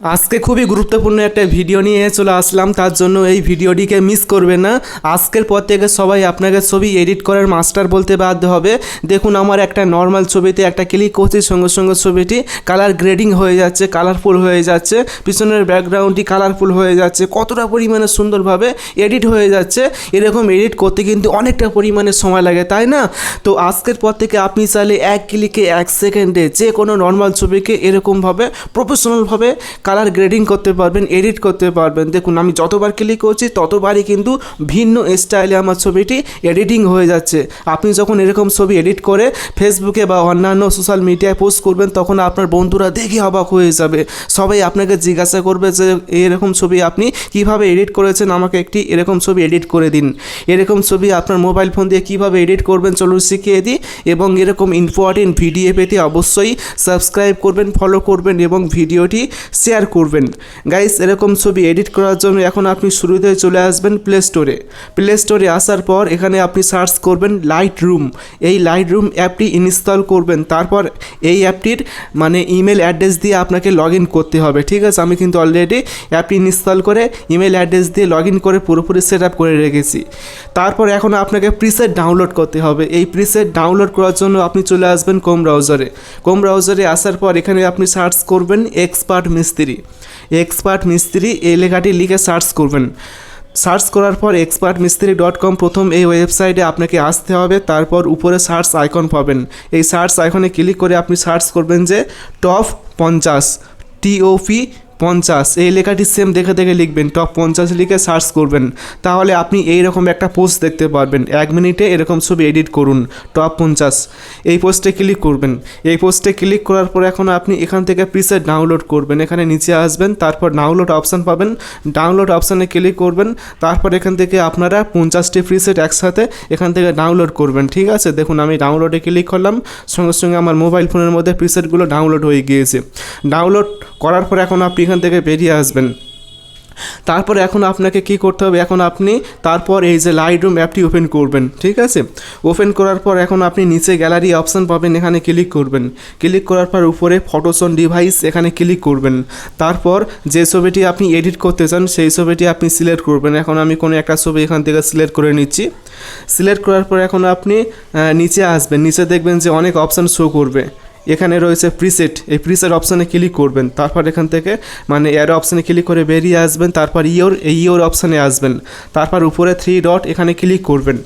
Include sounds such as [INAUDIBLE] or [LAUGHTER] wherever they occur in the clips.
আজকে খুবই গুরুত্বপূর্ণ একটা ভিডিও নিয়ে চলে আসলাম, তার জন্য এই ভিডিওটিকে মিস করবে না। আজকের পর থেকে সবাই আপনাকে ছবি এডিট করার মাস্টার বলতে বাধ্য হবে। দেখুন আমার একটা নর্মাল ছবিতে একটা ক্লিক করছি, সঙ্গে সঙ্গে ছবিটি কালার গ্রেডিং হয়ে যাচ্ছে কালারফুল হয়ে যাচ্ছে, পিছনের ব্যাকগ্রাউন্ডটি কালারফুল হয়ে যাচ্ছে, কতটা পরিমাণে সুন্দরভাবে এডিট হয়ে যাচ্ছে। এরকম এডিট করতে কিন্তু অনেকটা পরিমাণে সময় লাগে, তাই না? তো আজকের পর থেকে আপনি চাইলে এক ক্লিকে এক সেকেন্ডে যে কোনো নর্মাল ছবিকে এরকমভাবে প্রফেশনালভাবে কালার গ্রেডিং করতে পারবেন এডিট করতে পারবেন। দেখুন, আমি যতবার ক্লিক করছি, ততবারই কিন্তু ভিন্ন স্টাইলে আমার ছবিটি এডিটিং হয়ে যাচ্ছে। আপনি যখন এরকম ছবি এডিট করে ফেসবুকে বা অন্যান্য সোশ্যাল মিডিয়ায় পোস্ট করবেন, তখন আপনার বন্ধুরা দেখে অবাক হয়ে যাবে। সবাই আপনাকে জিজ্ঞাসা করবে যে, এরকম ছবি আপনি কীভাবে এডিট করেছেন? আমাকে একটি এরকম ছবি এডিট করে দিন। এরকম ছবি আপনার মোবাইল ফোন দিয়ে কীভাবে এডিট করবেন? চলুন শিখিয়ে দিই। এবং এরকম ইম্পর্টেন্ট ভিডিও পেতে অবশ্যই সাবস্ক্রাইব করবেন ফলো করবেন এবং ভিডিওটি শেয়ার করবেন। গাইস এরকম ছবি এডিট করার জন্য এখন আপনি শুরুতে চলে আসবেন প্লে স্টোরে প্লে স্টোরে আসার পর এখানে আপনি সার্চ করবেন লাইট রুম এই লাইট রুম অ্যাপটি ইনস্টল করবেন। তারপর এই অ্যাপটির মানে ইমেল অ্যাড্রেস দিয়ে আপনাকে লগ ইন করতে হবে। ঠিক আছে? আমি কিন্তু অলরেডি অ্যাপটি ইনস্টল করে ইমেল অ্যাড্রেস দিয়ে লগ ইন করে পুরোপুরি সেট আপ করে রেখেছি। তারপর এখন আপনাকে প্রিসেট ডাউনলোড করতে হবে। এই প্রিসেট ডাউনলোড করার জন্য আপনি চলে আসবেন কোম ব্রাউজারে কোম ব্রাউজারে আসার পর এখানে আপনি সার্চ করবেন এক্সপার্ট মিস্ত্রি এক্সপার্ট মিস্ত্রি এই লেখাটি লিখে সার্চ করবেন। সার্চ করার পর এক্সপার্ট মিস্ত্রি ডট কম প্রথম এই ওয়েবসাইটে আপনাকে আসতে হবে, তারপর উপরে সার্চ আইকন পাবেন। এই সার্চ আইকনে ক্লিক করে আপনি সার্চ করবেন যে টপ পঞ্চাশ টিওপি পঞ্চাশ। এই লেখাটি সেম দেখে দেখে লিখবেন টপ পঞ্চাশ লিখে সার্চ করবেন। তাহলে আপনি এই রকম একটা পোস্ট দেখতে পারবেন। এক মিনিটে এরকম ছবি এডিট করুন টপ পঞ্চাশ। এই পোস্টে ক্লিক করবেন। এই পোস্টে ক্লিক করার পর এখন আপনি এখান থেকে প্রিসেট ডাউনলোড করবেন। এখানে নিচে আসবেন, তারপর ডাউনলোড অপশান পাবেন। ডাউনলোড অপশানে ক্লিক করবেন, তারপর এখান থেকে আপনারা পঞ্চাশটি প্রিসেট একসাথে এখান থেকে ডাউনলোড করবেন। ঠিক আছে? দেখুন, আমি ডাউনলোডে ক্লিক করলাম। সঙ্গে সঙ্গে আমার মোবাইল ফোনের মধ্যে প্রিসেটগুলো ডাউনলোড হয়ে গিয়েছে। ডাউনলোড করার পর এখন আপনি এখান থেকে বেরিয়ে আসবেন। তারপর এখন আপনাকে কি করতে হবে? এখন আপনি তারপর এই যে লাইট রুম অ্যাপটি ওপেন করবেন, ঠিক আছে? ওপেন করার পর এখন আপনি নিচে গ্যালারি অপশান পাবেন, এখানে ক্লিক করবেন। ক্লিক করার পর উপরে ফটোসন ডিভাইস এখানে ক্লিক করবেন। তারপর যে ছবিটি আপনি এডিট করতে চান, সেই ছবিটি আপনি সিলেক্ট করবেন। এখন আমি কোনো একটা ছবি এখান থেকে সিলেক্ট করে নিচ্ছি। সিলেক্ট করার পর এখন আপনি নিচে আসবেন। নিচে দেখবেন যে অনেক অপশান শো করবে। এখানে রয়েছে প্রিসেট এই প্রিসেট অপশানে ক্লিক করবেন। তারপর এখান থেকে মানে এর অপশানে ক্লিক করে বেরিয়ে আসবেন। তারপর ইয়োর এই ইয়োর অপশানে আসবেন। তারপর উপরে থ্রি ডট এখানে ক্লিক করবেন।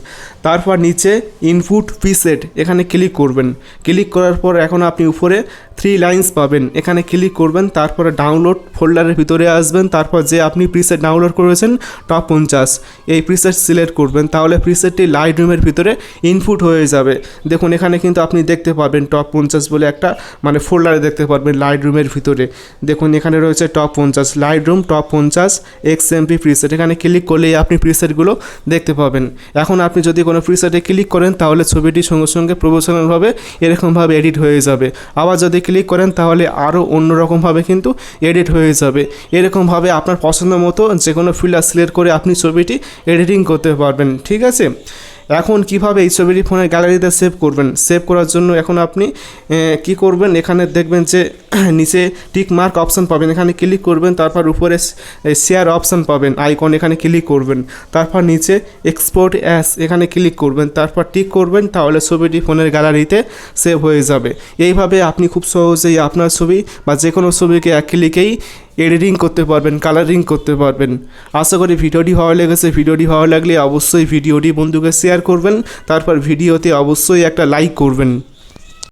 তারপর নিচে ইনপুট প্রিসেট এখানে ক্লিক করবেন। ক্লিক করার পর এখন আপনি উপরে থ্রি লাইন্স পাবেন। এখানে ক্লিক করবেন, তারপরে ডাউনলোড ফোল্ডারের ভিতরে আসবেন, তারপর যে আপনি প্রিসেট ডাউনলোড করেছেন টপ পঞ্চাশ। এই প্রিসেট সিলেক্ট করবেন, তাহলে প্রিসেটটি লাইট রুমের ভিতরে ইনপুট হয়ে যাবে। দেখুন, এখানে কিন্তু আপনি দেখতে পাবেন টপ পঞ্চাশ বলে একটা মানে ফোল্ডারে দেখতে পারবেন লাইট রুমের ভিতরে। দেখুন, এখানে রয়েছে টপ পঞ্চাশ। লাইট রুম টপ পঞ্চাশ এক্স এমপি প্রিসেট এখানে ক্লিক করলেই আপনি প্রিসেটগুলো দেখতে পাবেন। এখন আপনি যদি কোনো প্রিসেটে ক্লিক করেন, তাহলে ছবিটি সঙ্গে সঙ্গে প্রফেশনালভাবে এরকমভাবে এডিট হয়ে যাবে। আবার যদি ক্লিক করেন, তাহলে আরও অন্যরকমভাবে কিন্তু এডিট হয়ে যাবে। এরকমভাবে আপনার পছন্দ মতো যে কোনো ফিল্টার সিলেক্ট করে আপনি ছবিটি এডিটিং করতে পারবেন। ঠিক আছে? এখন কীভাবে এই ছবিটি ফোনের গ্যালারিতে সেভ করবেন? সেভ করার জন্য এখন আপনি কি করবেন? এখানে দেখবেন যে, [CLEARS THROAT] নিচে টিক মার্ক অপশান পাবেন। এখানে ক্লিক করবেন, তারপর উপরে শেয়ার অপশান পাবেন আইকন এখানে ক্লিক করবেন। তারপর নিচে এক্সপোর্ট অ্যাস এখানে ক্লিক করবেন। তারপর টিক করবেন, তাহলে ছবিটি ফোনের গ্যালারিতে সেভ হয়ে যাবে। এইভাবে আপনি খুব সহজেই আপনার ছবি বা যে কোনো ছবিকে এক ক্লিকেই এডিটিং করতে পারবেন কালারিং করতে পারবেন। আশা করি ভিডিওটি ভালো লেগেছে। ভিডিওটি ভালো লাগলে অবশ্যই ভিডিওটি বন্ধুকে শেয়ার করবেন। তারপর ভিডিওতে অবশ্যই একটা লাইক করবেন।